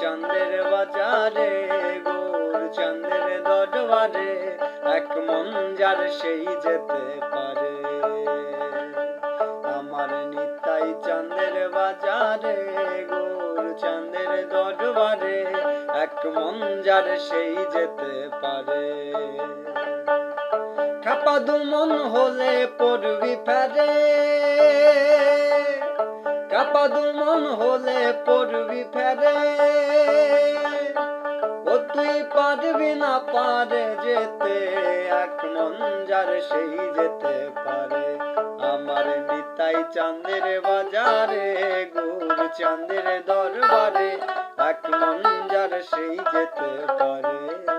চান্দের বাজারে গোর চান্দের দরবারে, এক মন যার সেই যেতে পারে। আমার নিতাই চান্দের বাজারে গোর চান্দের দরবারে, এক মন যার সেই যেতে পারে। খাপা দুমন হলে পড়বি ফেরে কাপা দুমন হলে পড়বি ফেরে তুই পারবি না পারে যেতে, এক মন যার সেই যেতে পারে। আমার নিতাই চাঁদের বাজারে, গুর চাঁদের দরবারে, এক মন যার সেই যেতে পারে।